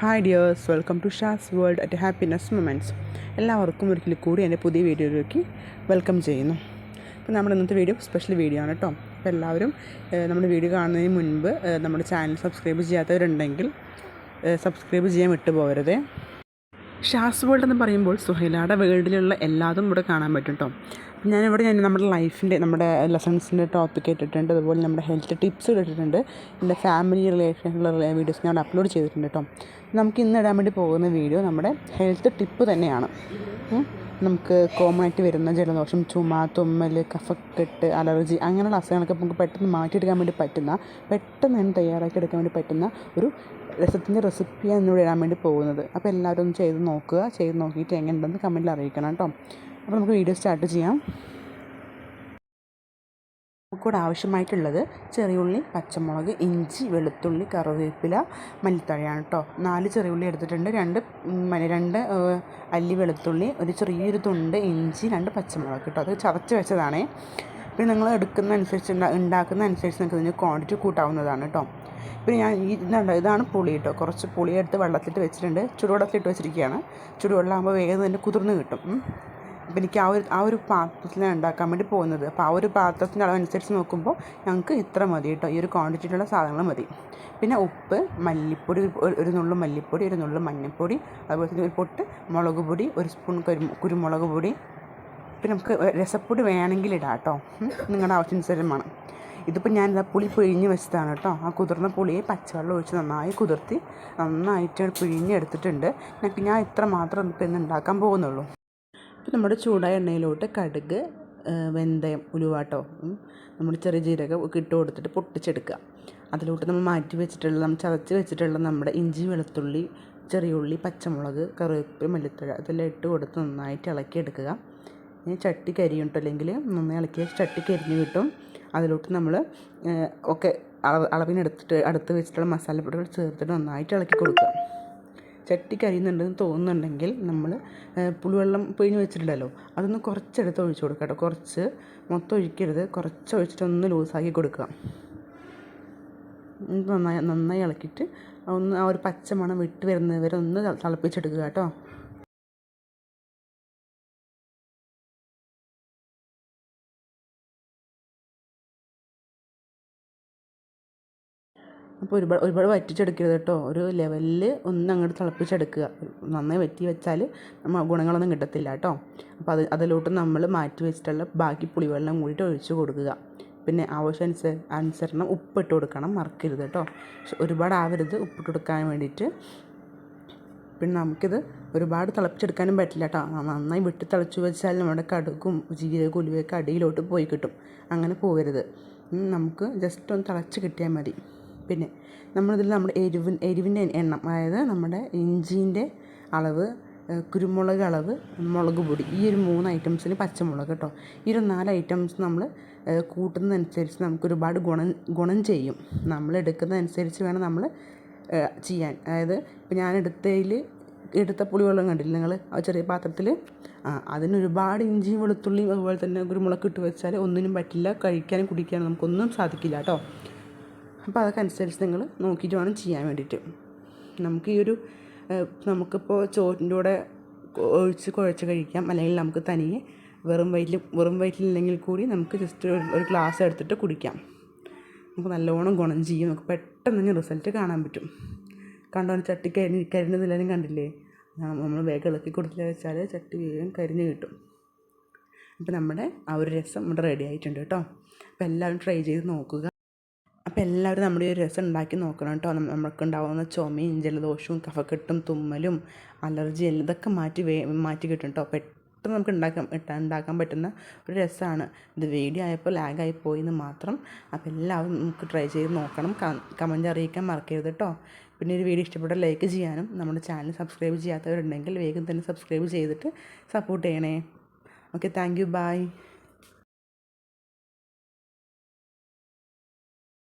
Hi dears welcome to Sha's world at happiness moments എല്ലാവർക്കും ഒരിക്കൽ കൂടി എന്റെ പുതിയ വീഡിയോയിലേക്ക് വെൽക്കം ചെയ്യുന്നു. അപ്പോൾ നമ്മുടെ ഇന്നത്തെ വീഡിയോ സ്പെഷ്യൽ വീഡിയോ ആണ് കേട്ടോ. അപ്പോൾ എല്ലാവരും നമ്മുടെ വീഡിയോ കാണുന്നതിന് മുൻപ് നമ്മുടെ ചാനൽ സബ്സ്ക്രൈബ് ചെയ്യാത്തവരുണ്ടെങ്കിൽ സബ്സ്ക്രൈബ് ചെയ്യാൻ വിട്ടുപോകരുതേ. ഷാസ് വേൾഡ് എന്ന് പറയുമ്പോൾ സുഹൈലയുടെ വേൾഡിലുള്ള എല്ലാതും ഇവിടെ കാണാൻ പറ്റും കേട്ടോ. ഞാനിവിടെ ഞാൻ നമ്മുടെ ലൈഫിന്റെ നമ്മുടെ ലെസൺസിന്റെ ടോപ്പിക് ഇട്ടിട്ടുണ്ട്. അതുപോലെ നമ്മുടെ ഹെൽത്ത് ടിപ്സ് ഇട്ടിട്ടുണ്ട്. എന്റെ ഫാമിലി റിലേഷനുള്ള വീഡിയോസ് ഞാൻ അപ്ലോഡ് ചെയ്തിട്ടുണ്ട് കേട്ടോ നമുക്ക് ഇന്ന് ഇടാൻ വേണ്ടി പോകുന്ന വീഡിയോ നമ്മുടെ ഹെൽത്ത് ടിപ്പ് തന്നെയാണ്. നമുക്ക് കോമൺ ആയിട്ട് വരുന്ന ജലദോഷം ചുമ തുമ്മൽ കഫക്കെട്ട് അലർജി അങ്ങനെയുള്ള അസുഖങ്ങളൊക്കെ നമുക്ക് പെട്ടെന്ന് മാറ്റിയെടുക്കാൻ വേണ്ടി പറ്റുന്ന പെട്ടെന്ന് തന്നെ തയ്യാറാക്കി എടുക്കാൻ വേണ്ടി പറ്റുന്ന ഒരു രസത്തിന്റെ റെസിപ്പിയാണ് ഇന്നിവിടെ ഇടാൻ വേണ്ടി പോകുന്നത്. അപ്പോൾ എല്ലാവരും ഒന്ന് ചെയ്ത് നോക്കുക. ചെയ്ത് നോക്കിയിട്ട് എങ്ങനെയുണ്ടെന്ന് കമന്റിൽ അറിയിക്കണം കേട്ടോ അപ്പോൾ നമുക്ക് വീഡിയോ സ്റ്റാർട്ട് ചെയ്യാം. നമുക്കിവിടെ ആവശ്യമായിട്ടുള്ളത് ചെറിയുള്ളി പച്ചമുളക് ഇഞ്ചി വെളുത്തുള്ളി കറിവേപ്പില മല്ലിത്തഴയാണ് കേട്ടോ. നാല് ചെറിയുള്ളി എടുത്തിട്ടുണ്ട്. രണ്ട് രണ്ട് അല്ലി വെളുത്തുള്ളി ഒരു ചെറിയൊരു തുണ്ട് ഇഞ്ചി രണ്ട് പച്ചമുളക് കേട്ടോ. അത് ചതച്ച് വെച്ചതാണേ. പിന്നെ നിങ്ങൾ എടുക്കുന്ന അനുസരിച്ച് ഉണ്ടാ ഉണ്ടാക്കുന്ന അനുസരിച്ച് നിങ്ങൾക്ക് ഇതിന് ക്വാണ്ടിറ്റി കൂട്ടാവുന്നതാണ് കേട്ടോ. പിന്നെ ഞാൻ ഇതുണ്ട് ഇതാണ് പുളി കേട്ടോ. കുറച്ച് പുളി എടുത്ത് വെള്ളത്തിലിട്ട് വെച്ചിട്ടുണ്ട്. ചുടുവെള്ളത്തിലിട്ട് വെച്ചിരിക്കുകയാണ്. ചുടുവെള്ളമാകുമ്പോൾ വേഗം തന്നെ കുതിർന്ന് കിട്ടും. അപ്പോൾ എനിക്ക് ആ ഒരു ആ ഒരു പാത്രത്തിലാണ് ഉണ്ടാക്കാൻ വേണ്ടി പോകുന്നത്. അപ്പോൾ ആ ഒരു പാത്രത്തിന്റെ അളവനുസരിച്ച് നോക്കുമ്പോൾ ഞങ്ങൾക്ക് ഇത്ര മതി കേട്ടോ. ഈ ഒരു ക്വാണ്ടിറ്റിയിലുള്ള സാധനങ്ങൾ മതി. പിന്നെ ഉപ്പ് മല്ലിപ്പൊടി ഒരു- നുള്ളു മല്ലിപ്പൊടി ഒരു നുള്ളു മഞ്ഞൾപ്പൊടി അതുപോലെ തന്നെ ഒരു പൊട്ട് മുളക് പൊടി ഒരു സ്പൂൺ കുരു കുരുമുളക് പൊടി. പിന്നെ നമുക്ക് രസപ്പൊടി വേണമെങ്കിൽ ഇടാം കേട്ടോ. നിങ്ങളുടെ ആവശ്യാനുസരമാണ് ഇതിപ്പോൾ ഞാൻ ഇതാ പുളി പിഴിഞ്ഞ് വെച്ചതാണ് കേട്ടോ. ആ കുതിർന്ന പുളിയെ പച്ചവെള്ളം ഒഴിച്ച് നന്നായി കുതിർത്തി നന്നായിട്ട് പിഴിഞ്ഞെടുത്തിട്ടുണ്ട്. ഞാൻ ഇത്ര മാത്രം ഇപ്പം ഇന്ന് ഉണ്ടാക്കാൻ പോകുന്നുള്ളൂ. ഇപ്പം നമ്മുടെ ചൂടായ എണ്ണയിലോട്ട് കടുക് വെന്തയം ഉലുവാട്ടോ നമ്മൾ ചെറിയ ജീരകം ഒക്കെ ഇട്ട് കൊടുത്തിട്ട് പൊട്ടിച്ചെടുക്കുക. അതിലോട്ട് നമ്മൾ മാറ്റി വെച്ചിട്ടുള്ള നമ്മൾ ചതച്ച് വെച്ചിട്ടുള്ള നമ്മുടെ ഇഞ്ചി വെളുത്തുള്ളി ചെറിയ ഉള്ളി പച്ചമുളക് കറിവേപ്പില മല്ലിത്തഴ ഇതെല്ലാം ഇട്ട് കൊടുത്ത് നന്നായിട്ട് ഇളക്കിയെടുക്കുക ഇനി ചട്ടി കരിയും അല്ലെങ്കിൽ നന്നായി ഇളക്കിയ ചട്ടി കരിഞ്ഞ് കിട്ടും. അതിലോട്ട് നമ്മൾ ഒക്കെ അളവ് അളവിനെടുത്തിട്ട് അടുത്ത് വെച്ചിട്ടുള്ള മസാലപ്പൊടികൾ ചേർത്തിട്ട് നന്നായിട്ട് ഇളക്കി കൊടുക്കുക. ചട്ടി കരിയുന്നുണ്ടെന്ന് തോന്നുന്നുണ്ടെങ്കിൽ നമ്മൾ പുളിവെള്ളം പിഴിഞ്ഞ് വെച്ചിട്ടുണ്ടല്ലോ അതൊന്ന് കുറച്ചെടുത്ത് ഒഴിച്ച് കൊടുക്കുക കേട്ടോ. കുറച്ച് മൊത്തം ഒഴിക്കരുത്. കുറച്ച് ഒഴിച്ചിട്ട് ഒന്ന് ലൂസാക്കി കൊടുക്കുക. നന്നായി നന്നായി ഇളക്കിയിട്ട് ഒന്ന് ആ ഒരു പച്ച മണം വിട്ട് വരുന്നത് വരെ ഒന്ന് തിളപ്പിച്ചെടുക്കുക കേട്ടോ. അപ്പോൾ ഒരുപാട് ഒരുപാട് വറ്റിച്ചെടുക്കരുത് കേട്ടോ. ഒരു ലെവലിൽ ഒന്ന് അങ്ങോട്ട് തിളപ്പിച്ചെടുക്കുക. നന്നായി വറ്റി വെച്ചാൽ നമ്മൾ ഗുണങ്ങളൊന്നും കിട്ടത്തില്ല കേട്ടോ. അപ്പോൾ അത് അതിലോട്ട് നമ്മൾ മാറ്റി വെച്ചിട്ടുള്ള ബാക്കി പുളിവെള്ളം കൂടിയിട്ട് ഒഴിച്ച് കൊടുക്കുക. പിന്നെ ആവശ്യാനുസ അനുസരണം ഉപ്പിട്ട് കൊടുക്കണം. മറക്കരുത് കേട്ടോ. ഒരുപാട് ആവരുത് ഉപ്പിട്ട് കൊടുക്കാൻ വേണ്ടിയിട്ട്. പിന്നെ നമുക്കിത് ഒരുപാട് തിളപ്പിച്ചെടുക്കാനും പറ്റില്ല കേട്ടോ. നന്നായി വെട്ടി തിളച്ചു വെച്ചാൽ നമ്മുടെ കടുക്കും ജീരകവും ഉലുവയൊക്കെ അടിയിലോട്ട് പോയി കിട്ടും. അങ്ങനെ പോകരുത് നമുക്ക് ജസ്റ്റ് ഒന്ന് തിളച്ച് കിട്ടിയാൽ മതി. പിന്നെ നമ്മളിതിൽ നമ്മുടെ എരിവിൻ എരിവിന്റെ എണ്ണം അതായത് നമ്മുടെ ഇഞ്ചീന്റെ അളവ് കുരുമുളക് അളവ് മുളക് പൊടി ഈ ഒരു മൂന്ന് ഐറ്റംസിന് പച്ചമുളക് കേട്ടോ. ഈ ഒരു നാല് ഐറ്റംസ് നമ്മൾ കൂട്ടുന്നതനുസരിച്ച് നമുക്ക് ഒരുപാട് ഗുണം ഗുണം ചെയ്യും. നമ്മൾ എടുക്കുന്നതനുസരിച്ച് വേണം നമ്മൾ ചെയ്യാൻ. അതായത് ഇപ്പം ഞാൻ എടുത്തതിൽ എടുത്ത പുളിവെള്ളം കണ്ടില്ല നിങ്ങൾ? ആ ചെറിയ പാത്രത്തിൽ ആ അതിന് ഒരുപാട് ഇഞ്ചിയും വെളുത്തുള്ളിയും അതുപോലെ തന്നെ കുരുമുളക് ഇട്ട് വെച്ചാൽ ഒന്നിനും പറ്റില്ല. കഴിക്കാനും കുടിക്കാനും നമുക്കൊന്നും സാധിക്കില്ല കേട്ടോ. അപ്പോൾ അതൊക്കെ അനുസരിച്ച് നിങ്ങൾ നോക്കിയിട്ട് വേണം ചെയ്യാൻ വേണ്ടിയിട്ട്. നമുക്ക് ഈ ഒരു നമുക്കിപ്പോൾ ചോറിന്റെ കൂടെ ഒഴിച്ച് കുഴച്ച് കഴിക്കാം. അല്ലെങ്കിൽ നമുക്ക് തനിയെ വെറും വയറ്റിൽ വെറും വയറ്റിലില്ലെങ്കിൽ കൂടി നമുക്ക് ജസ്റ്റ് ഒരു ഗ്ലാസ് എടുത്തിട്ട് കുടിക്കാം. നമുക്ക് നല്ലോണം ഗുണം ചെയ്യും. നമുക്ക് പെട്ടെന്ന് തന്നെ റിസൾട്ട് കാണാൻ പറ്റും. കണ്ടോ ചട്ടി കരിഞ്ഞ് കരിഞ്ഞതില്ലാരും കണ്ടില്ലേ? നമ്മൾ വേഗം ഇളക്കി കൊടുത്തില്ല വെച്ചാൽ ചട്ടി വേഗം കരിഞ്ഞ് കിട്ടും. അപ്പോൾ നമ്മുടെ ആ ഒരു രസം ഇവിടെ റെഡി ആയിട്ടുണ്ട് കേട്ടോ. അപ്പോൾ എല്ലാവരും ട്രൈ ചെയ്ത് നോക്കുക. എല്ലാവരും നമ്മുടെ ഒരു രസം ഉണ്ടാക്കി നോക്കണം കേട്ടോ. നമ്മ- നമുക്ക് ഉണ്ടാവുന്ന ചുമയും ജലദോഷവും കഫക്കെട്ടും തുമ്മലും അലർജി എല്ലാം ഇതൊക്കെ മാറ്റി വേ മാറ്റി കിട്ടും കേട്ടോ. പെട്ടെന്ന് നമുക്ക് ഉണ്ടാക്കാൻ ഉണ്ടാക്കാൻ പറ്റുന്ന ഒരു രസമാണ് ഇത് വീഡിയോ ആയപ്പോൾ ലാഗായി പോയി എന്ന് മാത്രം. അപ്പോൾ എല്ലാവരും നമുക്ക് ട്രൈ ചെയ്ത് നോക്കണം. കമന്റ് അറിയിക്കാൻ മറക്കരുത് കേട്ടോ. പിന്നെ ഒരു വീഡിയോ ഇഷ്ടപ്പെട്ട ലൈക്ക് ചെയ്യാനും നമ്മുടെ ചാനൽ സബ്സ്ക്രൈബ് ചെയ്യാത്തവരുണ്ടെങ്കിൽ വേഗം തന്നെ സബ്സ്ക്രൈബ് ചെയ്തിട്ട് സപ്പോർട്ട് ചെയ്യണേ. Okay thank you by